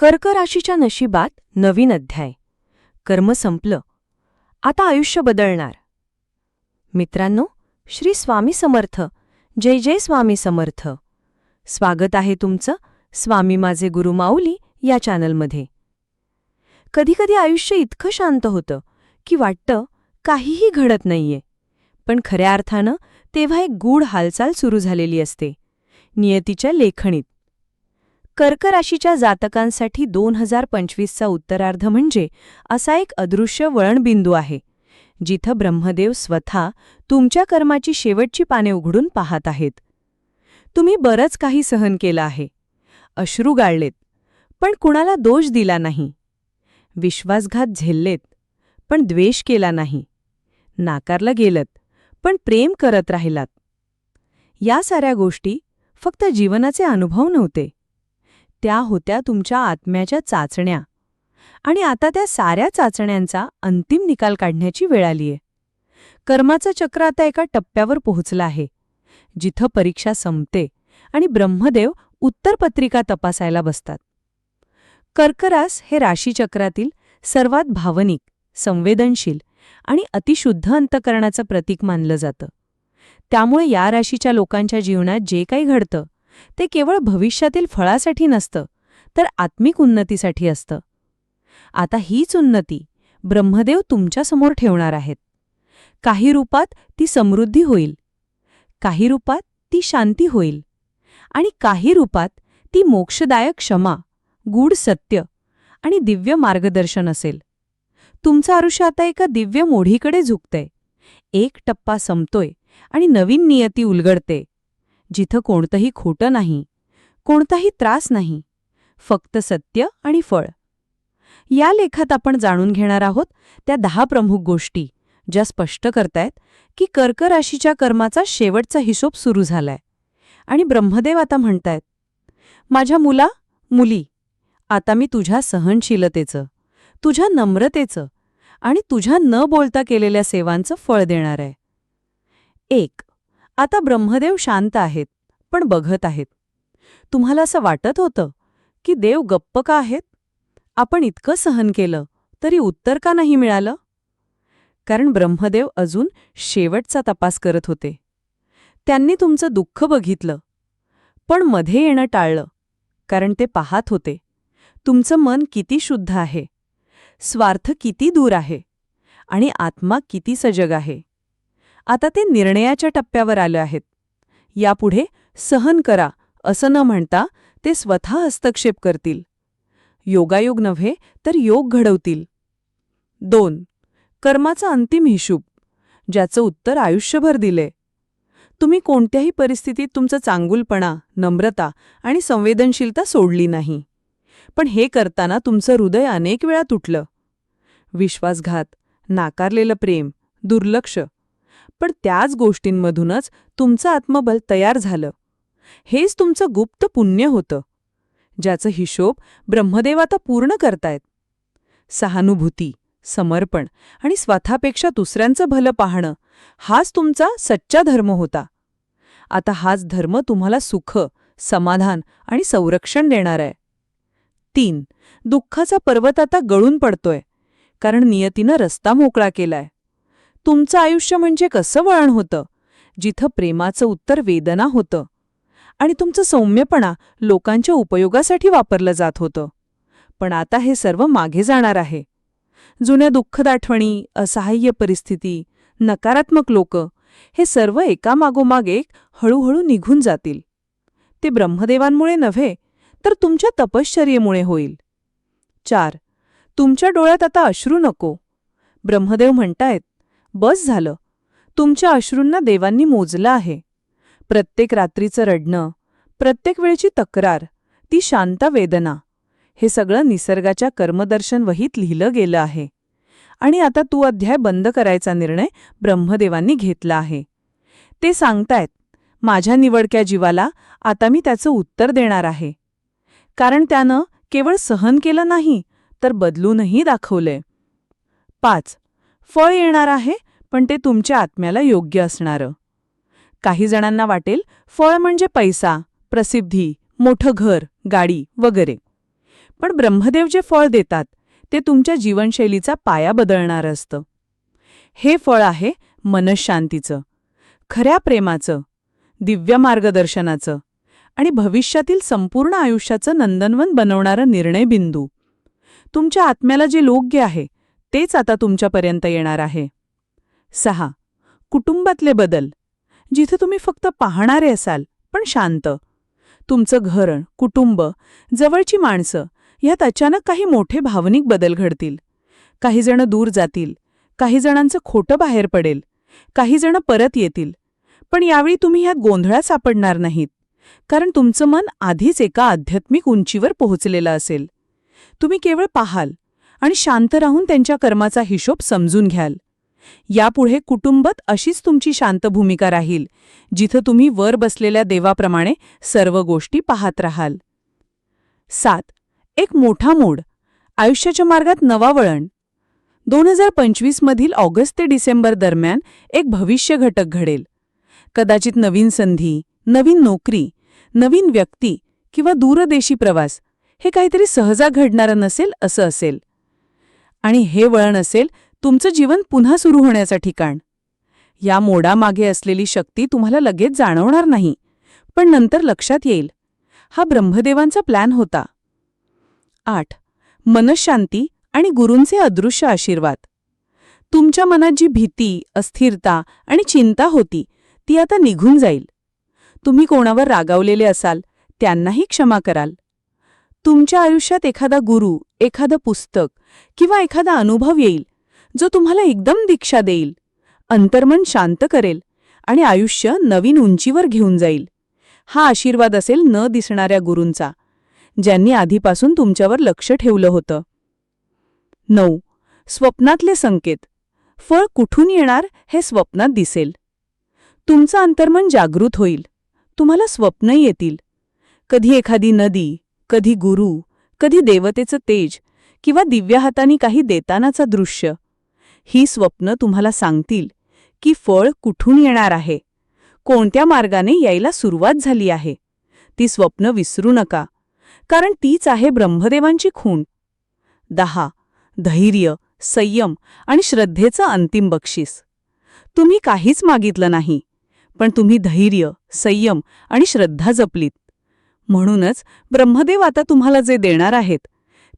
कर्क राशीच्या नशिबात नवीन अध्याय. कर्म संपलं. आता आयुष्य बदलणार. मित्रांनो श्री स्वामी समर्थ. जय जय स्वामी समर्थ. स्वागत आहे तुमचं स्वामी माझे गुरु माऊली या चॅनलमध्ये. कधीकधी आयुष्य इतकं शांत होतं की वाटतं काहीही घडत नाहीये. पण खऱ्या अर्थानं तेव्हा एक गूढ हालचाल सुरू झालेली असते. नियतीच्या लेखणीत. कर्क राशीच्या जातकांसाठी दोन हजार पंचवीसचा उत्तरार्ध म्हणजे असा एक अदृश्य वळणबिंदू आहे जिथं ब्रह्मदेव स्वतः तुमच्या कर्माची शेवटची पाने उघडून पाहत आहेत. तुम्ही बरंच काही सहन केलं आहे अश्रू गाळलेत पण कुणाला दोष दिला नाही. विश्वासघात झेललेत पण द्वेष केला नाही. नाकारलं गेलत पण प्रेम करत राहिलात. या साऱ्या गोष्टी फक्त जीवनाचे अनुभव नव्हते. त्या होत्या तुमच्या आत्म्याच्या चाचण्या. आणि आता त्या साऱ्या चाचण्यांचा अंतिम निकाल काढण्याची वेळ आलीये. कर्माचं चक्र आता एका टप्प्यावर पोहोचलं आहे. जिथं परीक्षा संपते आणि ब्रह्मदेव उत्तरपत्रिका तपासायला बसतात. कर्करास हे राशीचक्रातील सर्वात भावनिक संवेदनशील आणि अतिशुद्ध अंतकरणाचं प्रतीक मानलं जातं. त्यामुळे या राशीच्या लोकांच्या जीवनात जे काही घडतं ते केवळ भविष्यातील फळासाठी नसतं तर आत्मिक उन्नतीसाठी असतं. आता हीच उन्नती ब्रह्मदेव तुमच्यासमोर ठेवणार आहेत. काही रूपात ती समृद्धी होईल काही रूपात ती शांती होईल आणि काही रूपात ती मोक्षदायक क्षमा गूढ सत्य आणि दिव्य मार्गदर्शन असेल. तुमचं आयुष्य आता एका दिव्य मोढीकडे झुकतंय. एक टप्पा संपतोय आणि नवीन नियती उलगडते. जिथं कोणतंही खोटं नाही कोणताही त्रास नाही फक्त सत्य आणि फळ. या लेखात आपण जाणून घेणार आहोत त्या दहा प्रमुख गोष्टी ज्या स्पष्ट करतायत की कर्क राशीच्या कर्माचा शेवटचा हिशोब सुरू झालाय. आणि ब्रह्मदेव आता म्हणतायत माझ्या मुला मुली आता मी तुझ्या सहनशीलतेचं तुझ्या नम्रतेचं आणि तुझ्या न बोलता केलेल्या सेवांचं फळ देणार आहे. एक आता ब्रह्मदेव शांत आहेत पण बघत आहेत. तुम्हाला असं वाटत होतं की देव गप्प का आहेत? आपण इतकं सहन केलं तरी उत्तर का नाही मिळालं? कारण ब्रह्मदेव अजून शेवटचा तपास करत होते. त्यांनी तुमचं दुःख बघितलं पण मध्ये येणं टाळलं कारण ते पाहत होते तुमचं मन किती शुद्ध आहे स्वार्थ किती दूर आहे आणि आत्मा किती सजग आहे. आता ते निर्णयाच्या टप्प्यावर आले आहेत. यापुढे सहन करा असं न म्हणता ते स्वतः हस्तक्षेप करतील. योगायोग नव्हे तर योग घडवतील. दोन कर्माचा अंतिम हिशूब ज्याचं उत्तर आयुष्यभर दिले तुम्ही कोणत्याही परिस्थितीत तुमचं चांगुलपणा नम्रता आणि संवेदनशीलता सोडली नाही. पण हे करताना तुमचं हृदय अनेक वेळा तुटलं. विश्वासघात नाकारलेलं प्रेम दुर्लक्ष पण त्याच गोष्टींमधूनच तुमचं आत्मबल तयार झालं. हेच तुमचं गुप्त पुण्य होतं ज्याचं हिशोब ब्रह्मदेव आता पूर्ण करतायत. सहानुभूती समर्पण आणि स्वतःपेक्षा दुसऱ्यांचं भलं पाहणं हाच तुमचा सच्चा धर्म होता. आता हाच धर्म तुम्हाला सुख समाधान आणि संरक्षण देणार आहे. तीन दुःखाचा पर्वत आता गळून पडतोय कारण नियतीनं रस्ता मोकळा केलाय. तुमचं आयुष्य म्हणजे कसं वळण होतं? जिथं प्रेमाचं उत्तर वेदना होतं आणि तुमचं सौम्यपणा लोकांच्या उपयोगासाठी वापरलं जात होतं. पण आता हे सर्व मागे जाणार आहे. जुन्या दुःखद आठवणी असहाय्य परिस्थिती नकारात्मक लोक हे सर्व एकामागोमाग एक हळूहळू निघून जातील. ते ब्रह्मदेवांमुळे नव्हे तर तुमच्या तपश्चर्येमुळे होईल. चार. तुमच्या डोळ्यात आता अश्रू नको. ब्रह्मदेव म्हणतायत बस झालं. तुमच्या अश्रूंना देवांनी मोजलं आहे. प्रत्येक रात्रीचं रडणं प्रत्येक वेळची तक्रार ती शांत वेदना हे सगळं निसर्गाच्या कर्मदर्शन वहीत लिहिलं गेलं आहे. आणि आता तू अध्याय बंद करायचा निर्णय ब्रह्मदेवांनी घेतला आहे. ते सांगतायत माझ्या निवडक्या जीवाला आता मी त्याचं उत्तर देणार आहे. कारण त्यानं केवळ सहन केलं नाही तर बदलूनही दाखवलंय. पाच. फळ येणार आहे पण ते तुमच्या आत्म्याला योग्य असणारं. काही जणांना वाटेल फळ म्हणजे पैसा प्रसिद्धी मोठं घर गाडी वगैरे. पण ब्रह्मदेव जे फळ देतात ते तुमच्या जीवनशैलीचा पाया बदलणारं असतं. हे फळ आहे मनशांतीचं खऱ्या प्रेमाचं दिव्य मार्गदर्शनाचं आणि भविष्यातील संपूर्ण आयुष्याचं नंदनवन बनवणारं निर्णय बिंदू. तुमच्या आत्म्याला जे योग्य आहे तेच आता तुमच्यापर्यंत येणार आहे. सहा. कुटुंबातले बदल. जिथे तुम्ही फक्त पाहणारे असाल पण शांत. तुमचं घर कुटुंब जवळची माणसं ह्यात अचानक काही मोठे भावनिक बदल घडतील. काहीजणं दूर जातील. काही जणांचं खोटं बाहेर पडेल. काहीजणं परत येतील. पण यावेळी तुम्ही ह्यात गोंधळात सापडणार नाहीत. कारण तुमचं मन आधीच एका आध्यात्मिक उंचीवर पोहोचलेलं असेल. तुम्ही केवळ पाहाल. आणि शांत राहून त्यांच्या कर्माचा हिशोब समजून घ्याल. यापुढे कुटुंबात अशीच तुमची शांत भूमिका राहील जिथं तुम्ही वर बसलेल्या देवाप्रमाणे सर्व गोष्टी पाहत राहाल. सात. एक मोठा मोड. आयुष्याच्या मार्गात नवा वळण. दोन हजार पंचवीसमधील ऑगस्ट ते डिसेंबर दरम्यान एक भविष्य घटक घडेल. कदाचित नवीन संधी नवीन नोकरी नवीन व्यक्ती किंवा दूरदेशी प्रवास हे काहीतरी सहजा घडणारं नसेल असं असेल. आणि हे वळण असेल तुमचं जीवन पुन्हा सुरू होण्याचं ठिकाण या मोडामागे असलेली शक्ती तुम्हाला लगेच जाणवणार नाही पण नंतर लक्षात येईल. हा ब्रह्मदेवांचा प्लॅन होता. आठ. मनशांती आणि गुरूंचे अदृश्य आशीर्वाद. तुमच्या मनात जी भीती अस्थिरता आणि चिंता होती ती आता निघून जाईल. तुम्ही कोणावर रागावलेले असाल त्यांनाही क्षमा कराल. तुमच्या आयुष्यात एखादा गुरु एखादं पुस्तक किंवा एखादा अनुभव येईल जो तुम्हाला एकदम दीक्षा देईल अंतर्मन शांत करेल आणि आयुष्य नवीन उंचीवर घेऊन जाईल. हा आशीर्वाद असेल न दिसणाऱ्या गुरूंचा ज्यांनी आधीपासून तुमच्यावर लक्ष ठेवलं होतं. नऊ. स्वप्नातले संकेत. फळ कुठून येणार हे स्वप्नात दिसेल. तुमचं अंतर्मन जागृत होईल. तुम्हाला स्वप्न येतील. कधी एखादी नदी कधी गुरु कधी देवतेचं तेज किंवा दिव्या हातानी काही देतानाचं दृश्य. ही स्वप्न तुम्हाला सांगतील की फळ कुठून येणार आहे? कोणत्या मार्गाने यायला सुरुवात झाली आहे? ती स्वप्न विसरू नका कारण तीच आहे ब्रह्मदेवांची खूण. दहा. धैर्य संयम आणि श्रद्धेचं अंतिम बक्षीस. तुम्ही काहीच मागितलं नाही पण तुम्ही धैर्य संयम आणि श्रद्धा जपलीत. म्हणूनच ब्रह्मदेव आता तुम्हाला जे देणार आहेत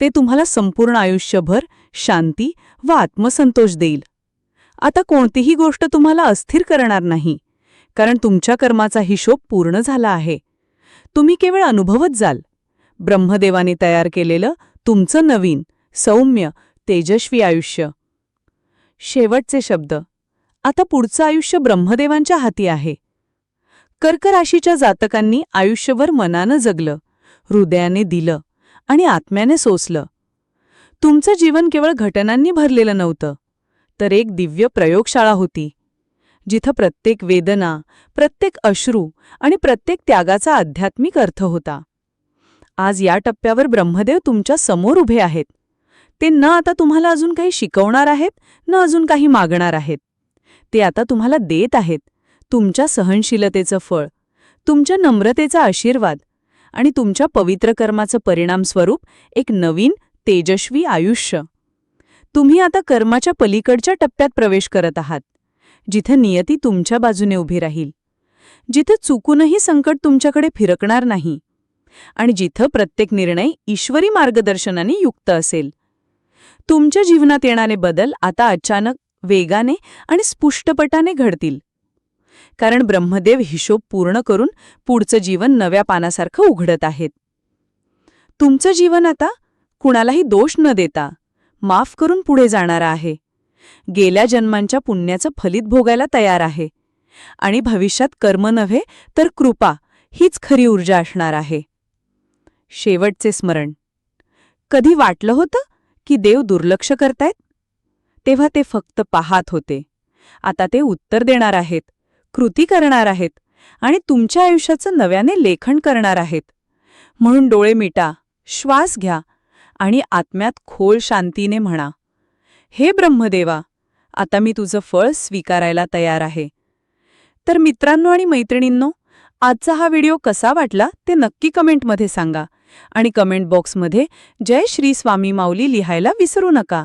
ते तुम्हाला संपूर्ण आयुष्यभर शांती व आत्मसंतोष देईल. आता कोणतीही गोष्ट तुम्हाला अस्थिर करणार नाही कारण तुमच्या कर्माचा हिशोब पूर्ण झाला आहे. तुम्ही केवळ अनुभवत जाल. ब्रह्मदेवाने तयार केलेलं तुमचं नवीन सौम्य तेजस्वी आयुष्य. शेवटचे शब्द. आता पुढचं आयुष्य ब्रह्मदेवांच्या हाती आहे. कर्कराशीच्या जातकांनी आयुष्यभर मनानं जगलं हृदयाने दिलं आणि आत्म्याने सोसलं. तुमचं जीवन केवळ घटनांनी भरलेलं नव्हतं तर एक दिव्य प्रयोगशाळा होती जिथं प्रत्येक वेदना प्रत्येक अश्रू आणि प्रत्येक त्यागाचा आध्यात्मिक अर्थ होता. आज या टप्प्यावर ब्रह्मदेव तुमच्यासमोर उभे आहेत. ते न आता तुम्हाला अजून काही शिकवणार आहेत न अजून काही मागणार आहेत. ते आता तुम्हाला देत आहेत. तुमच्या सहनशीलतेचं फळ तुमच्या नम्रतेचा आशीर्वाद आणि तुमच्या पवित्र कर्माचं परिणामस्वरूप एक नवीन तेजस्वी आयुष्य. तुम्ही आता कर्माच्या पलीकडच्या टप्प्यात प्रवेश करत आहात जिथे नियती तुमच्या बाजूने उभी राहील. जिथे चुकूनही संकट तुमच्याकडे फिरकणार नाही आणि जिथं प्रत्येक निर्णय ईश्वरी मार्गदर्शनाने युक्त असेल. तुमच्या जीवनात येणारे बदल आता अचानक वेगाने आणि स्पुष्टपटाने घडतील. कारण ब्रह्मदेव हिशोब पूर्ण करून पुढचं जीवन नव्या पानासारखं उघडत आहेत. तुमचं जीवन आता कुणालाही दोष न देता माफ करून पुढे जाणारं आहे. गेल्या जन्मांच्या पुण्याचं फलित भोगायला तयार आहे. आणि भविष्यात कर्म नव्हे तर कृपा हीच खरी ऊर्जा असणार आहे. शेवटचे स्मरण. कधी वाटलं होतं की देव दुर्लक्ष करतायत? तेव्हा ते फक्त पाहात होते. आता ते उत्तर देणार आहेत. कृती करणार आहेत आणि तुमच्या आयुष्याचं नव्याने लेखन करणार आहेत. म्हणून डोळे मिटा श्वास घ्या आणि आत्म्यात खोल शांतीने म्हणा. हे ब्रह्मदेवा आता मी तुझं फळ स्वीकारायला तयार आहे. तर मित्रांनो आणि मैत्रिणींनो आजचा हा व्हिडिओ कसा वाटला ते नक्की कमेंटमध्ये सांगा आणि कमेंट बॉक्समध्ये जय श्री स्वामी माऊली लिहायला विसरू नका.